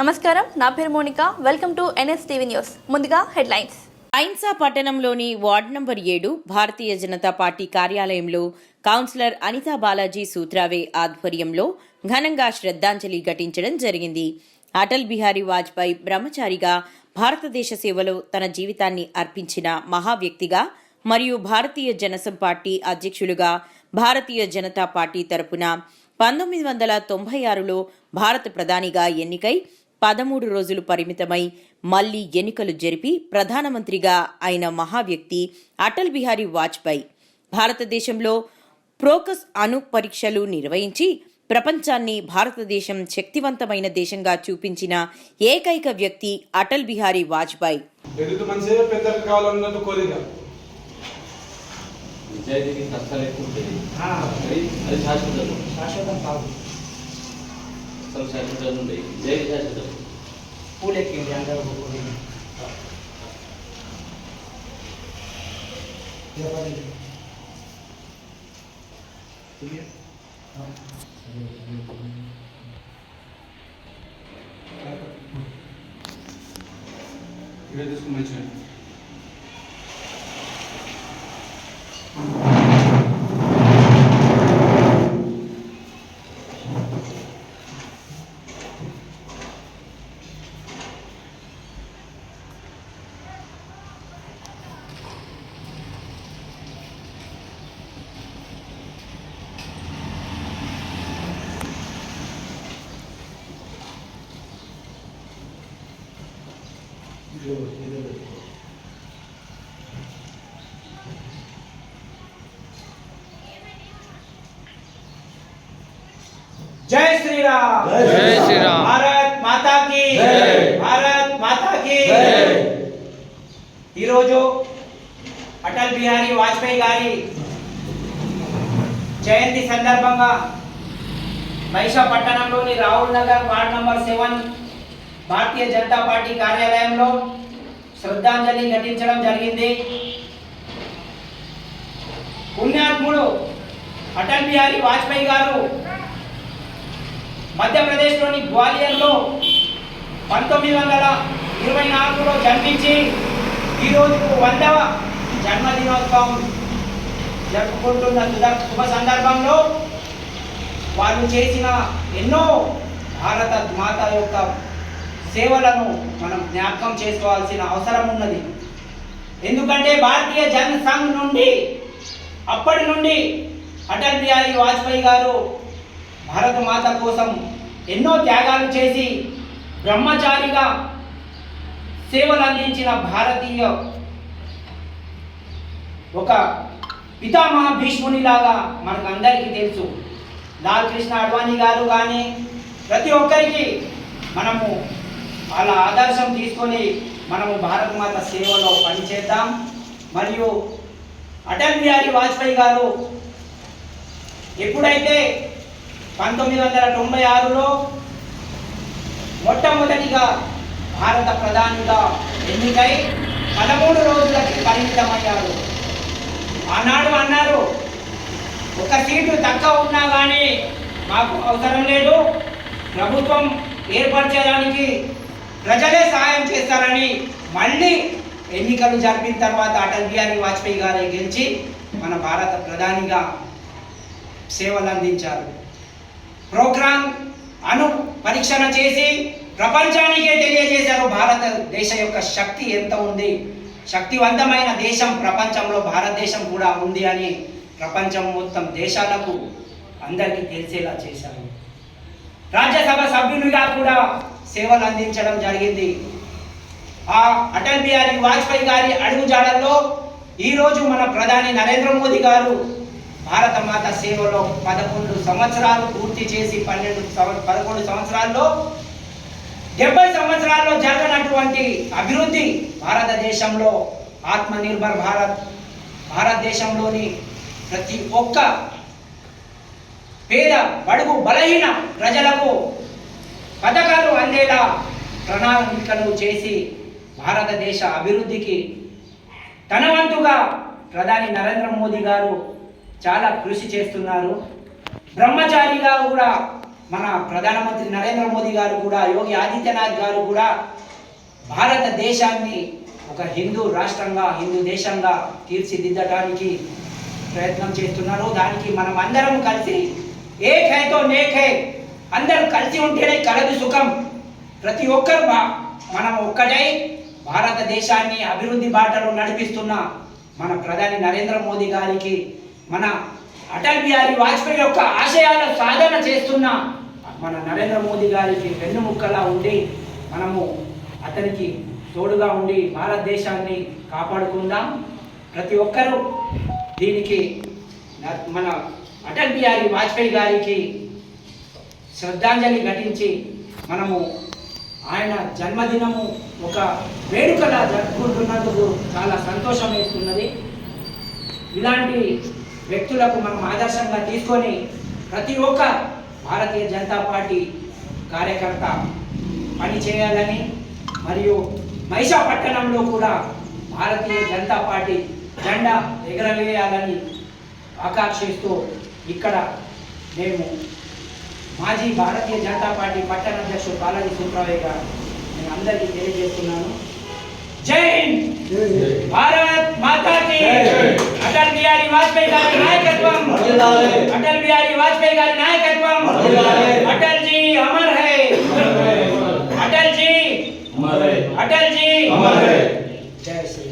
నమస్కారం నా పేరు Monika. Welcome to NS TV news ముందుగా హెడ్లైన్స్. ఐన్సా పట్టణంలోని వార్డ్ నంబర్ ఏడు భారతీయ జనతా పార్టీ కార్యాలయంలో కౌన్సిలర్ అనితా బాలాజీ సూత్రావే ఆధ్వర్యంలో ఘనంగా శ్రద్ధాంజలి ఘటించడం జరిగింది. అటల్ బిహారీ వాజ్పేయి బ్రహ్మచారిగా భారతదేశ సేవలో తన జీవితాన్ని అర్పించిన మహా వ్యక్తిగా మరియు భారతీయ జనసం పార్టీ అధ్యక్షులుగా భారతీయ జనతా పార్టీ తరపున పంతొమ్మిది వందల తొంభై ఆరులో భారత ప్రధానిగా ఎన్నికై పదమూడు రోజులు పరిమితమై మళ్ళీ ఎన్నికలు జరిపి ప్రధానమంత్రిగా అయిన మహా వ్యక్తి అటల్ బిహారీ వాజ్పేయి భారతదేశంలో ప్రోకస్ అణు పరీక్షలు నిర్వహించి ప్రపంచాన్ని భారతదేశం శక్తివంతమైన దేశంగా చూపించిన ఏకైక వ్యక్తి అటల్ బిహారీ వాజ్పేయి. శాశ్వతం కాదు. ఉంటాయి నిజాయితీ శాశ్వతం. ಕೂಲೆ ಕೇಳಿ ಹಂಗಾರೆ ಹೋಗೋದು Here this mentioned. జై శ్రీరామ్ జై శ్రీరామ్. భారత్ మాతా కి జై. భారత్ మాతా కి జై. ఈరోజు అటల్ బిహారీ వాజ్పేయి గారి జయంతి సందర్భంగా మైషా పట్టణంలోని Rahul Nagar ward number seven Bharatiya Janata Party కార్యాలయంలో శ్రద్ధాంజలి ఘటించడం జరిగింది. పుణ్యాత్ముడు అటల్ బిహారీ వాజ్పేయి గారు మధ్యప్రదేశ్లోని గ్వాలియర్లో పంతొమ్మిది వందల ఇరవై నాలుగులో జన్మించి ఈరోజుకు వందవ జన్మదినోత్సవం జరుపుకుంటున్న శుభ సందర్భంలో వాళ్ళు చేసిన ఎన్నో భారత మాత యొక్క సేవలను మనం జ్ఞాపకం చేసుకోవాల్సిన అవసరం ఉన్నది. ఎందుకంటే భారతీయ జన్ సంఘ్ నుండి అప్పటి నుండి అటల్ బిహారీ వాజ్పేయి గారు భారత మాత కోసం ఎన్నో త్యాగాలు చేసి బ్రహ్మచారిగా సేవలు అందించిన భారతీయ ఒక పితామహ భీష్మునిలాగా మనకు అందరికీ తెలుసు. లాల్ కృష్ణ అడ్వాణి గారు కానీ ప్రతి ఒక్కరికి మనము వాళ్ళ ఆదర్శం తీసుకొని మనము భారత మాత సేవలో పనిచేద్దాం. మరియు అటల్ బిహారీ వాజ్పేయి గారు ఎప్పుడైతే పంతొమ్మిది వందల తొంభై ఆరులో మొట్టమొదటిగా భారత ప్రధానిగా ఎన్నికై పదమూడు రోజులకి పరిమితమయ్యారు. ఆనాడు అన్నారు ఒక సీటు తక్కువ ఉన్నా కానీ మాకు అవసరం లేదు. ప్రభుత్వం ఏర్పరచడానికి ప్రజలే సహాయం చేస్తారని మళ్ళీ ఎన్నికలు జరిపిన తర్వాత అటల్ బిహారీ వాజ్పేయి గారే గెలిచి మన భారత ప్రధానిగా సేవలు అందించారు. ప్రోగ్రామ్ అను పరీక్షణ చేసి ప్రపంచానికే తెలియజేశారు భారతదేశ యొక్క శక్తి ఎంత ఉంది. శక్తివంతమైన దేశం ప్రపంచంలో భారతదేశం కూడా ఉంది అని ప్రపంచం మొత్తం దేశాలకు అందరికీ తెలిసేలా చేశారు. రాజ్యసభ సభ్యునిగా కూడా సేవలు అందించడం జరిగింది. ఆ అటల్ బిహారీ వాజ్పేయి గారి అడుగుజాడల్లో ఈరోజు మన ప్రధాని నరేంద్ర మోదీ గారు భారత మాత సేవలో పదకొండు సంవత్సరాలు పూర్తి చేసి పన్నెండు పదకొండు సంవత్సరాల్లో డెబ్బై సంవత్సరాల్లో జరగనటువంటి అభివృద్ధి భారతదేశంలో ఆత్మనిర్భర్ భారత్ భారతదేశంలోని ప్రతి ఒక్క పేద బడుగు బలహీన ప్రజలకు పథకాలు అందేలా ప్రణాళికలు చేసి భారతదేశ అభివృద్ధికి తన వంతుగా ప్రధాని నరేంద్ర మోదీ గారు చాలా కృషి చేస్తున్నారు. బ్రహ్మచారిగా కూడా మన ప్రధానమంత్రి నరేంద్ర మోదీ గారు కూడా యోగి ఆదిత్యనాథ్ గారు కూడా భారతదేశాన్ని ఒక హిందూ రాష్ట్రంగా హిందూ దేశంగా తీర్చిదిద్దటానికి ప్రయత్నం చేస్తున్నారు. దానికి మనం అందరం కలిసి ఏక్ హై తో నేక్ హై అందరం కలిసి ఉంటేనే కలదు సుఖం. ప్రతి ఒక్కరు మనం ఒక్కటై భారతదేశాన్ని అభివృద్ధి బాటలో నడిపిస్తున్న మన ప్రధాని నరేంద్ర మోదీ గారికి మన అటల్ బిహారీ వాజ్పేయి యొక్క ఆశయాల సాధన చేస్తున్న మన నరేంద్ర మోదీ గారికి వెన్నుముక్కలా ఉండి మనము అతనికి తోడుగా ఉండి భారతదేశాన్ని కాపాడుకుందాం. ప్రతి ఒక్కరూ దీనికి మన అటల్ బిహారీ వాజ్పేయి గారికి శ్రద్ధాంజలి ఘటించి మనము ఆయన జన్మదినము ఒక వేడుకలా జరుపుకుంటున్నందుకు చాలా సంతోషం వేస్తున్నది ఇలాంటి వ్యక్తులకు మనం ఆదర్శంగా తీసుకొని ప్రతి ఒక్క భారతీయ జనతా పార్టీ కార్యకర్త పని చేయాలని మరియు మైషా పట్టణంలో కూడా భారతీయ జనతా పార్టీ జెండా ఎగరవేయాలని ఆకాంక్షిస్తూ ఇక్కడ మేము మాజీ భారతీయ జనతా పార్టీ పట్టణ అధ్యక్షుడు బాలాజీ సుబ్రావయ్య గారు నేను అందరికీ తెలియజేస్తున్నాను. జై హింద్! భారత్ మాతా కి అటల్ బిహారీ వాజ్పేయి గారి నాయకత్వం! అటల్ బిహారీ వాజ్పేయి గారి నాయకత్వం! అటల్ జీ అమర్ హై! అటల్ జీ! అటల్ జీ! జై శ్రీ